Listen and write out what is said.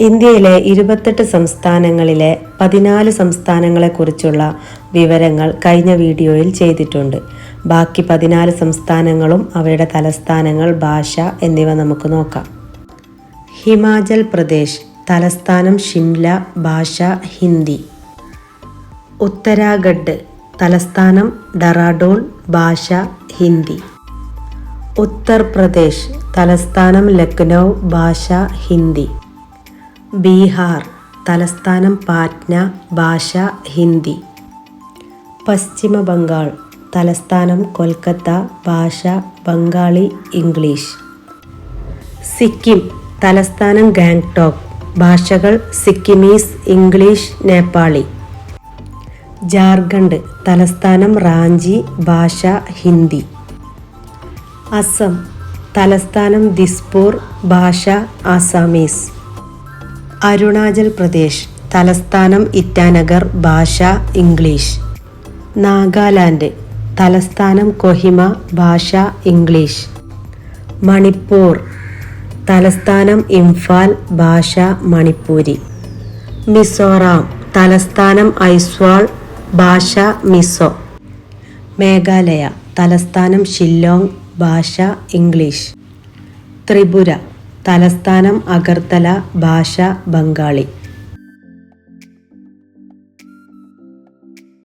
ഇന്ത്യയിലെ ഇരുപത്തെട്ട് സംസ്ഥാനങ്ങളിലെ പതിനാല് സംസ്ഥാനങ്ങളെക്കുറിച്ചുള്ള വിവരങ്ങൾ കഴിഞ്ഞ വീഡിയോയിൽ ചെയ്തിട്ടുണ്ട്. ബാക്കി പതിനാല് സംസ്ഥാനങ്ങളും അവയുടെ തലസ്ഥാനങ്ങൾ ഭാഷ എന്നിവ നമുക്ക് നോക്കാം. ഹിമാചൽ പ്രദേശ് തലസ്ഥാനം ഷിംല ഭാഷ ഹിന്ദി. ഉത്തരാഖണ്ഡ് തലസ്ഥാനം ഡറാഡോൺ ഭാഷ ഹിന്ദി. ഉത്തർപ്രദേശ് തലസ്ഥാനം ലക്നൗ ഭാഷ ഹിന്ദി. ബീഹാർ തലസ്ഥാനം പാറ്റ്ന ഭാഷ ഹിന്ദി. പശ്ചിമ ബംഗാൾ തലസ്ഥാനം കൊൽക്കത്ത ഭാഷ ബംഗാളി ഇംഗ്ലീഷ്. സിക്കിം തലസ്ഥാനം ഗാങ്ടോക്ക് ഭാഷകൾ സിക്കിമീസ് ഇംഗ്ലീഷ് നേപ്പാളി. ജാർഖണ്ഡ് തലസ്ഥാനം റാഞ്ചി ഭാഷ ഹിന്ദി. അസം തലസ്ഥാനം ദിസ്പൂർ ഭാഷ ആസാമീസ്. അരുണാചൽ പ്രദേശ് തലസ്ഥാനം ഇറ്റാനഗർ ഭാഷ ഇംഗ്ലീഷ്. നാഗാലാൻഡ് തലസ്ഥാനം കൊഹിമ ഭാഷ ഇംഗ്ലീഷ്. മണിപ്പൂർ തലസ്ഥാനം ഇംഫാൽ ഭാഷ മണിപ്പൂരി. മിസോറാം തലസ്ഥാനം ഐസ്വാൾ ഭാഷ മിസോ. മേഘാലയ തലസ്ഥാനം ഷില്ലോങ് ഭാഷ ഇംഗ്ലീഷ്. ത്രിപുര തലസ്ഥാനം അഗർത്തല ഭാഷ ബംഗാളി.